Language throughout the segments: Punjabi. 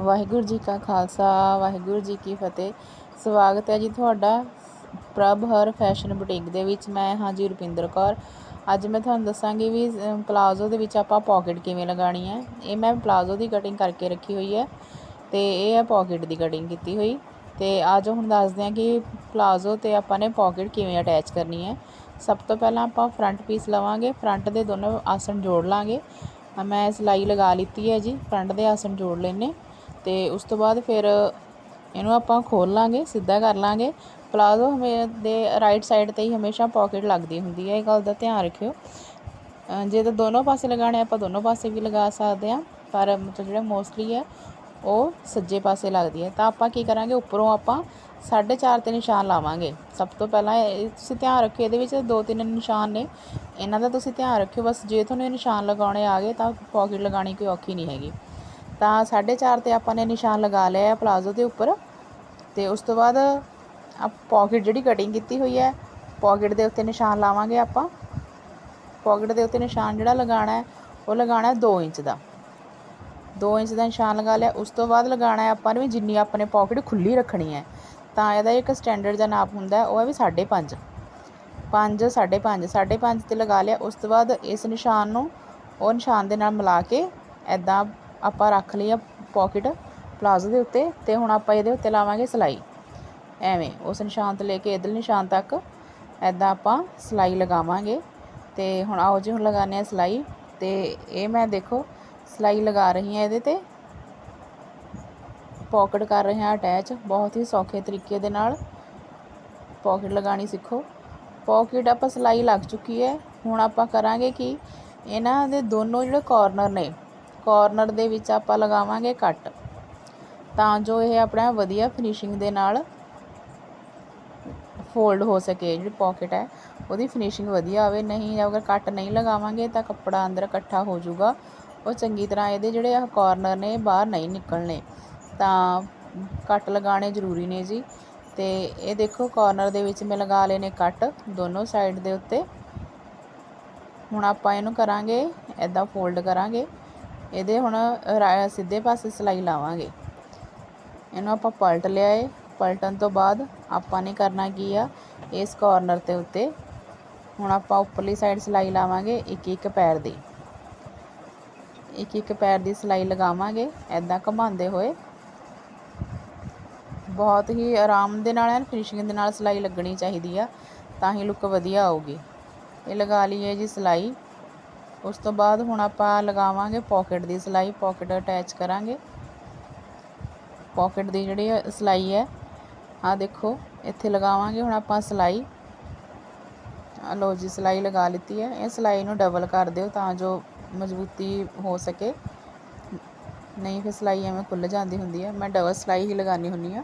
ਵਾਹਿਗੁਰੂ ਜੀ ਕਾ ਖਾਲਸਾ, ਵਾਹਿਗੁਰੂ ਜੀ ਕੀ ਫਤਿਹ। ਸਵਾਗਤ ਹੈ ਜੀ ਤੁਹਾਡਾ ਪ੍ਰਭ ਹਰ ਫੈਸ਼ਨ ਬੁਟੀਕ ਦੇ ਵਿੱਚ। ਮੈਂ ਹਾਂ ਜੀ ਰੁਪਿੰਦਰ ਕੌਰ। ਅੱਜ ਮੈਂ ਤੁਹਾਨੂੰ ਦੱਸਾਂਗੀ ਵੀ ਪਲਾਜ਼ੋ ਦੇ ਵਿੱਚ ਆਪਾਂ ਪਾਕਟ ਕਿਵੇਂ ਲਗਾਣੀ ਹੈ। ਇਹ ਮੈਂ ਪਲਾਜ਼ੋ ਦੀ ਕਟਿੰਗ ਕਰਕੇ ਰੱਖੀ ਹੋਈ ਹੈ ਤੇ ਇਹ ਹੈ ਪਾਕਟ ਦੀ ਕਟਿੰਗ ਕੀਤੀ ਹੋਈ। ਤੇ ਅੱਜ ਹੁਣ ਦੱਸਦੇ ਹਾਂ ਕਿ ਪਲਾਜ਼ੋ ਤੇ ਆਪਾਂ ਨੇ ਪਾਕਟ ਕਿਵੇਂ ਅਟੈਚ ਕਰਨੀ ਹੈ। ਸਭ ਤੋਂ ਪਹਿਲਾਂ ਆਪਾਂ ਫਰੰਟ ਪੀਸ ਲਵਾਂਗੇ। ਫਰੰਟ ਦੇ ਦੋਨੋਂ ਆਸਣ ਜੋੜ ਲਾਂਗੇ। ਮੈਂ ਸਿਲਾਈ ਲਗਾ ਲਿੱਤੀ ਹੈ ਜੀ। ਫਰੰਟ ਦੇ ਆਸਣ ਜੋੜ ਲੈਣੇ ਤੇ ਉਸ ਤੋਂ ਬਾਅਦ ਫਿਰ ਇਹਨੂੰ ਆਪਾਂ ਖੋਲ ਲਾਂਗੇ, ਸਿੱਧਾ ਕਰ ਲਾਂਗੇ। ਪਲਾਜ਼ੋ ਹਮੇ ਦੇ ਰਾਈਟ ਸਾਈਡ ਤੇ ਹੀ ਹਮੇਸ਼ਾ ਪਾਕਟ ਲੱਗਦੀ ਹੁੰਦੀ ਹੈ, ਇਹ ਗੱਲ ਦਾ ਧਿਆਨ ਰੱਖਿਓ। ਜੇ ਤਾਂ ਦੋਨੋਂ ਪਾਸੇ ਲਗਾਣੇ ਆਪਾਂ ਦੋਨੋਂ ਪਾਸੇ ਵੀ ਲਗਾ ਸਕਦੇ ਹਾਂ, ਪਰ ਮਤਲਬ ਜਿਹੜਾ ਮੋਸਟਲੀ ਹੈ, ਉਹ ਸੱਜੇ ਪਾਸੇ ਲੱਗਦੀ ਹੈ। ਤਾਂ ਆਪਾਂ ਕੀ ਕਰਾਂਗੇ, ਉੱਪਰੋਂ ਆਪਾਂ 4.5 ਤੇ ਨਿਸ਼ਾਨ ਲਾਵਾਂਗੇ। ਸਭ ਤੋਂ ਪਹਿਲਾਂ ਇਹ ਤੁਸੀਂ ਧਿਆਨ ਰੱਖਿਓ, ਇਹਦੇ ਵਿੱਚ ਦੋ ਤਿੰਨ ਨਿਸ਼ਾਨ ਨੇ। ਇਹਨਾਂ ਦਾ ਤੁਸੀਂ ਧਿਆਨ ਰੱਖਿਓ, ਬਸ ਜੇ ਤੁਹਾਨੂੰ ਇਹ ਨਿਸ਼ਾਨ ਲਗਾਉਣੇ ਆ ਗਏ, ਤਾਂ ਪਾਕਟ ਲਗਾਉਣੀ ਕੋਈ ਔਖੀ ਨਹੀਂ ਹੈਗੀ। ਤਾਂ 4.5 ਤੇ ਆਪਾਂ ਨੇ ਨਿਸ਼ਾਨ ਲਗਾ ਲਿਆ ਹੈ ਪਲਾਜ਼ੋ ਦੇ ਉੱਪਰ। ਤੇ ਉਸ ਤੋਂ ਬਾਅਦ ਆ ਪਾਕਟ ਜਿਹੜੀ ਕਟਿੰਗ ਕੀਤੀ ਹੋਈ ਹੈ ਪਾਕਟ ਦੇ ਉੱਤੇ ਨਿਸ਼ਾਨ ਲਾਵਾਂਗੇ ਆਪਾਂ। ਪਾਕਟ ਦੇ ਉੱਤੇ ਨਿਸ਼ਾਨ ਜਿਹੜਾ ਲਗਾਉਣਾ ਹੈ, ਉਹ ਲਗਾਉਣਾ ਹੈ 2 ਇੰਚ ਦਾ। 2 ਇੰਚ ਦਾ ਨਿਸ਼ਾਨ ਲਗਾ ਲਿਆ। ਉਸ ਤੋਂ ਬਾਅਦ ਲਗਾਉਣਾ ਹੈ ਆਪਾਂ ਨੇ ਵੀ ਜਿੰਨੀ ਆਪਣੇ ਪਾਕਟ ਖੁੱਲੀ ਰੱਖਣੀ ਹੈ, ਤਾਂ ਇਹਦਾ ਇੱਕ ਸਟੈਂਡਰਡ ਦਾ ਨਾਪ ਹੁੰਦਾ ਉਹ ਹੈ ਵੀ 5.5 5 5.5 5.5 ਤੇ ਲਗਾ ਲਿਆ। ਉਸ ਤੋਂ ਬਾਅਦ ਇਸ ਨਿਸ਼ਾਨ ਨੂੰ ਉਹ ਨਿਸ਼ਾਨ ਦੇ ਨਾਲ ਮਿਲਾ ਕੇ ਐਦਾਂ ਆਪਾਂ ਰੱਖ ਲਈ ਆ ਪਾਕਟ ਪਲਾਜ਼ੋ ਦੇ ਉੱਤੇ ਤੇ ਹੁਣ ਆਪਾਂ ਇਹਦੇ ਉੱਤੇ ਲਾਵਾਂਗੇ ਸਿਲਾਈ। ਐਵੇਂ ਉਸ ਨਿਸ਼ਾਨ ਤੋਂ ਲੈ ਕੇ ਇਧਰ ਨਿਸ਼ਾਨ ਤੱਕ ਐਦਾਂ ਆਪਾਂ ਸਿਲਾਈ ਲਗਾਵਾਂਗੇ ਤੇ ਹੁਣ ਆਓ ਜੀ ਹੁਣ ਲਗਾਉਂਦੇ ਆ ਸਿਲਾਈ ਤੇ ਇਹ ਮੈਂ ਦੇਖੋ ਸਿਲਾਈ ਲਗਾ ਰਹੀ ਹਾਂ ਇਹਦੇ ਤੇ। ਪਾਕਟ ਕਰ ਰਹੇ ਹਾਂ ਅਟੈਚ ਬਹੁਤ ਹੀ ਸੌਖੇ ਤਰੀਕੇ ਦੇ ਨਾਲ। ਪਾਕਟ ਲਗਾਣੀ ਸਿੱਖੋ। ਪਾਕਟ ਆਪਾਂ ਸਿਲਾਈ ਲੱਗ ਚੁੱਕੀ ਹੈ। ਹੁਣ ਆਪਾਂ ਕਰਾਂਗੇ ਕਿ ਇਹਨਾਂ ਦੇ ਦੋਨੋਂ ਜਿਹੜੇ ਕਾਰਨਰ ਨੇ ਕਾਰਨਰ ਦੇ ਵਿੱਚ ਆਪਾਂ ਲਗਾਵਾਂਗੇ ਕੱਟ ਤਾਂ ਜੋ ਇਹ ਆਪਣਾ ਵਧੀਆ ਫਿਨਿਸ਼ਿੰਗ ਦੇ ਨਾਲ ਫੋਲਡ ਹੋ ਸਕੇ, ਜਿਹੜੀ ਪਾਕਟ ਹੈ, ਉਹਦੀ ਫਿਨਿਸ਼ਿੰਗ ਵਧੀਆ ਆਵੇ। ਨਹੀਂ, ਅਗਰ ਕੱਟ ਨਹੀਂ ਲਗਾਵਾਂਗੇ ਤਾਂ ਕੱਪੜਾ ਅੰਦਰ ਇਕੱਠਾ ਹੋ ਜਾਊਗਾ। ਉਹ ਚੰਗੀ ਤਰ੍ਹਾਂ ਇਹਦੇ ਜਿਹੜੇ ਆ ਕਾਰਨਰ ਨੇ, ਬਾਹਰ ਨਹੀਂ ਨਿਕਲਣੇ। ਤਾਂ ਕੱਟ ਲਗਾਉਣੇ ਜ਼ਰੂਰੀ ਨੇ ਜੀ। ਤੇ ਇਹ ਦੇਖੋ ਕਾਰਨਰ ਦੇ ਵਿੱਚ ਮੈਂ ਲਗਾ ਲਏ ਨੇ ਕੱਟ ਦੋਨੋਂ ਸਾਈਡ ਦੇ ਉੱਤੇ। ਹੁਣ ਆਪਾਂ ਇਹਨੂੰ ਕਰਾਂਗੇ ਐਦਾਂ ਫੋਲਡ ਕਰਾਂਗੇ। ਇਹਦੇ ਹੁਣ ਸਿੱਧੇ ਪਾਸੇ ਸਿਲਾਈ ਲਾਵਾਂਗੇ। ਇਹਨੂੰ ਆਪਾਂ ਪਲਟ ਲਿਆ ਏ। ਪਲਟਣ ਤੋਂ ਬਾਅਦ ਆਪਾਂ ਨੇ ਕਰਨਾ ਕੀ ਆ, ਇਸ ਕਾਰਨਰ ਤੇ ਉੱਤੇ ਹੁਣ ਆਪਾਂ ਉੱਪਰਲੀ ਸਾਈਡ ਸਿਲਾਈ ਲਾਵਾਂਗੇ ਇੱਕ ਇੱਕ ਪੈਰ ਦੀ। ਇੱਕ ਇੱਕ ਪੈਰ ਦੀ ਸਿਲਾਈ ਲਗਾਵਾਂਗੇ ਐਦਾਂ ਘੁਮਾਉਂਦੇ ਹੋਏ। ਬਹੁਤ ਹੀ ਆਰਾਮ ਦੇ ਨਾਲ ਐਨ ਫਿਨਿਸ਼ਿੰਗ ਦੇ ਨਾਲ ਸਿਲਾਈ ਲੱਗਣੀ ਚਾਹੀਦੀ ਆ, ਤਾਂ ਹੀ ਲੁੱਕ ਵਧੀਆ ਆਊਗੀ। ਇਹ ਲਗਾ ਲਈਏ ਜੀ ਸਿਲਾਈ। ਉਸ ਤੋਂ ਬਾਅਦ ਹੁਣ ਆਪਾਂ ਲਗਾਵਾਂਗੇ ਪਾਕਟ ਦੀ ਸਿਲਾਈ ਪਾਕਟ ਅਟੈਚ ਕਰਾਂਗੇ। ਪਾਕਟ ਦੀ ਜਿਹੜੀ ਹੈ ਸਿਲਾਈ ਹੈ ਆ ਦੇਖੋ, ਇੱਥੇ ਲਗਾਵਾਂਗੇ ਹੁਣ ਆਪਾਂ ਸਿਲਾਈ। ਲੋ ਜੀ, ਸਿਲਾਈ ਲਗਾ ਲਿੱਤੀ ਹੈ। ਇਹ ਸਿਲਾਈ ਨੂੰ ਡਬਲ ਕਰ ਦਿਓ ਤਾਂ ਜੋ ਮਜ਼ਬੂਤੀ ਹੋ ਸਕੇ। ਨਹੀਂ ਫਿਰ ਸਿਲਾਈ ਐਵੇਂ ਖੁੱਲ ਜਾਂਦੀ ਹੁੰਦੀ ਹੈ। ਮੈਂ ਡਬਲ ਸਿਲਾਈ ਹੀ ਲਗਾਨੀ ਹੁੰਦੀ ਆ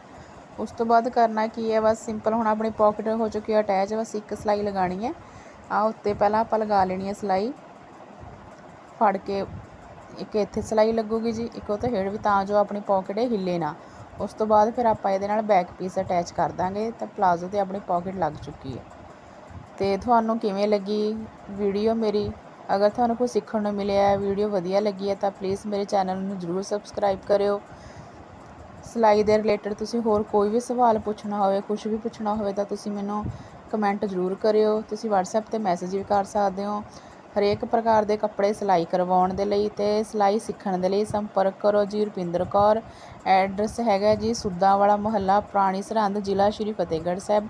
ਉਸ ਤੋਂ ਬਾਅਦ ਕਰਨਾ ਕੀ ਹੈ, ਬਸ ਸਿੰਪਲ ਹੁਣ ਆਪਣੀ ਪਾਕਟ ਹੋ ਚੁੱਕੀ ਹੈ ਅਟੈਚ ਬਸ ਇੱਕ ਸਿਲਾਈ ਲਗਾਣੀ ਹੈ। ਆ ਉੱਤੇ ਪਹਿਲਾਂ ਆਪਾਂ ਲਗਾ ਲੈਣੀ ਹੈ ਸਿਲਾਈ। ਫੜ ਕੇ ਇੱਕ ਇੱਥੇ ਸਿਲਾਈ ਲੱਗੂਗੀ ਜੀ, ਇੱਕ ਉਹ ਤੋਂ ਹੇਠ ਵੀ ਤਾਂ ਜੋ ਆਪਣੀ ਪਾਕਟ ਇਹ ਹਿੱਲੇ ਨਾ। ਉਸ ਤੋਂ ਬਾਅਦ ਫਿਰ ਆਪਾਂ ਇਹਦੇ ਨਾਲ ਬੈਕ ਪੀਸ ਅਟੈਚ ਕਰ ਦਾਂਗੇ, ਤਾਂ ਪਲਾਜ਼ੋ ਤੇ ਆਪਣੀ ਪਾਕਟ ਲੱਗ ਚੁੱਕੀ ਹੈ। ਤੇ ਤੁਹਾਨੂੰ ਕਿਵੇਂ ਲੱਗੀ ਵੀਡੀਓ ਮੇਰੀ? ਅਗਰ ਤੁਹਾਨੂੰ ਕੁਝ ਸਿੱਖਣ ਨੂੰ ਮਿਲਿਆ ਹੈ ਵੀਡੀਓ ਵਧੀਆ ਲੱਗੀ ਹੈ, ਤਾਂ ਪਲੀਜ਼ ਮੇਰੇ ਚੈਨਲ ਨੂੰ ਜਰੂਰ ਸਬਸਕ੍ਰਾਈਬ ਕਰਿਓ। ਸਿਲਾਈ ਦੇ ਰਿਲੇਟਡ ਤੁਸੀਂ ਹੋਰ ਕੋਈ ਵੀ ਸਵਾਲ ਪੁੱਛਣਾ ਹੋਵੇ, ਕੁਝ ਵੀ ਪੁੱਛਣਾ ਹੋਵੇ, ਤਾਂ ਤੁਸੀਂ ਮੈਨੂੰ ਕਮੈਂਟ ਜ਼ਰੂਰ ਕਰਿਓ। ਤੁਸੀਂ WhatsApp ਤੇ ਮੈਸੇਜ ਵੀ ਕਰ ਸਕਦੇ ਹੋ। ਹਰੇਕ ਪ੍ਰਕਾਰ ਦੇ ਕੱਪੜੇ ਸਿਲਾਈ ਕਰਵਾਉਣ ਦੇ ਲਈ ਤੇ ਸਿਲਾਈ ਸਿੱਖਣ ਦੇ ਲਈ ਸੰਪਰਕ ਕਰੋ ਜੀ ਰੁਪਿੰਦਰ ਕੌਰ। ਐਡਰੈਸ ਹੈਗਾ ਜੀ ਸੁੱਦਾ ਵਾਲਾ ਮੁਹੱਲਾ ਪੁਰਾਣੀ ਸਰਹੰਦ, ਜ਼ਿਲ੍ਹਾ ਸ਼੍ਰੀ ਫਤਿਹਗੜ੍ਹ ਸਾਹਿਬ।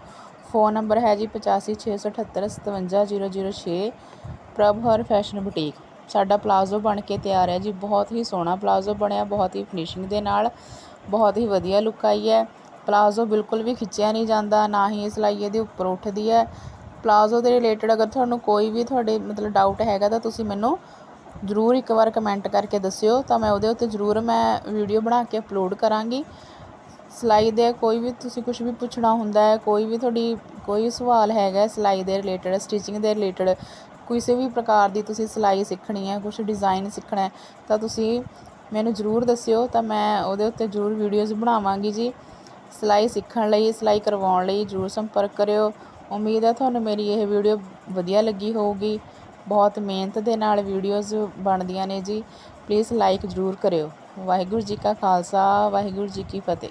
ਫੋਨ ਨੰਬਰ ਹੈ ਜੀ 8567857006 ਪ੍ਰਭ ਹਰ ਫੈਸ਼ਨ ਬੁਟੀਕ। ਸਾਡਾ ਪਲਾਜ਼ੋ ਬਣ ਕੇ ਤਿਆਰ ਹੈ ਜੀ। ਬਹੁਤ ਹੀ ਸੋਹਣਾ ਪਲਾਜ਼ੋ ਬਣਿਆ, ਬਹੁਤ ਹੀ ਫਿਨਿਸ਼ਿੰਗ ਦੇ ਨਾਲ। ਬਹੁਤ ਹੀ ਵਧੀਆ ਲੁੱਕ ਆਈ ਹੈ। ਪਲਾਜ਼ੋ ਬਿਲਕੁਲ ਵੀ ਖਿੱਚਿਆ ਨਹੀਂ ਜਾਂਦਾ, ਨਾ ਹੀ ਸਿਲਾਈ ਇਹਦੇ ਉੱਪਰ ਉੱਠਦੀ ਹੈ। ਪਲਾਜ਼ੋ ਦੇ ਰਿਲੇਟਡ ਅਗਰ ਤੁਹਾਨੂੰ ਕੋਈ ਵੀ ਤੁਹਾਡੇ ਮਤਲਬ ਡਾਊਟ ਹੈਗਾ ਤਾਂ ਤੁਸੀਂ ਮੈਨੂੰ ਜ਼ਰੂਰ ਇੱਕ ਵਾਰ ਕਮੈਂਟ ਕਰਕੇ ਦੱਸਿਓ, ਤਾਂ ਮੈਂ ਉਹਦੇ ਉੱਤੇ ਜ਼ਰੂਰ ਮੈਂ ਵੀਡੀਓ ਬਣਾ ਕੇ ਅਪਲੋਡ ਕਰਾਂਗੀ। ਸਿਲਾਈ ਦੇ ਕੋਈ ਵੀ ਤੁਸੀਂ ਕੁਝ ਵੀ ਪੁੱਛਣਾ ਹੁੰਦਾ ਹੈ, ਕੋਈ ਵੀ ਤੁਹਾਡੀ ਕੋਈ ਸਵਾਲ ਹੈਗਾ ਸਿਲਾਈ ਦੇ ਰਿਲੇਟਡ ਸਟਿਚਿੰਗ ਦੇ ਰਿਲੇਟਡ, ਕਿਸੇ ਵੀ ਪ੍ਰਕਾਰ ਦੀ ਤੁਸੀਂ ਸਿਲਾਈ ਸਿੱਖਣੀ ਹੈ ਕੁਝ ਡਿਜ਼ਾਈਨ ਸਿੱਖਣਾ ਹੈ, ਤਾਂ ਤੁਸੀਂ ਮੈਨੂੰ ਜ਼ਰੂਰ ਦੱਸਿਓ, ਤਾਂ ਮੈਂ ਉਹਦੇ ਉੱਤੇ ਜ਼ਰੂਰ ਵੀਡੀਓਜ਼ ਬਣਾਵਾਂਗੀ ਜੀ। ਸਿਲਾਈ ਸਿੱਖਣ ਲਈ, ਸਿਲਾਈ ਕਰਵਾਉਣ ਲਈ ਜ਼ਰੂਰ ਸੰਪਰਕ ਕਰਿਓ। ਉਮੀਦ ਹੈ ਤੁਹਾਨੂੰ ਮੇਰੀ ਇਹ ਵੀਡੀਓ ਵਧੀਆ ਲੱਗੀ ਹੋਊਗੀ। ਬਹੁਤ ਮਿਹਨਤ ਦੇ ਨਾਲ ਵੀਡੀਓਜ਼ ਬਣਦੀਆਂ ਨੇ ਜੀ। ਪਲੀਜ਼ ਲਾਈਕ ਜ਼ਰੂਰ ਕਰਿਓ। ਵਾਹਿਗੁਰੂ ਜੀ ਕਾ ਖਾਲਸਾ, ਵਾਹਿਗੁਰੂ ਜੀ ਕੀ ਫਤਿਹ।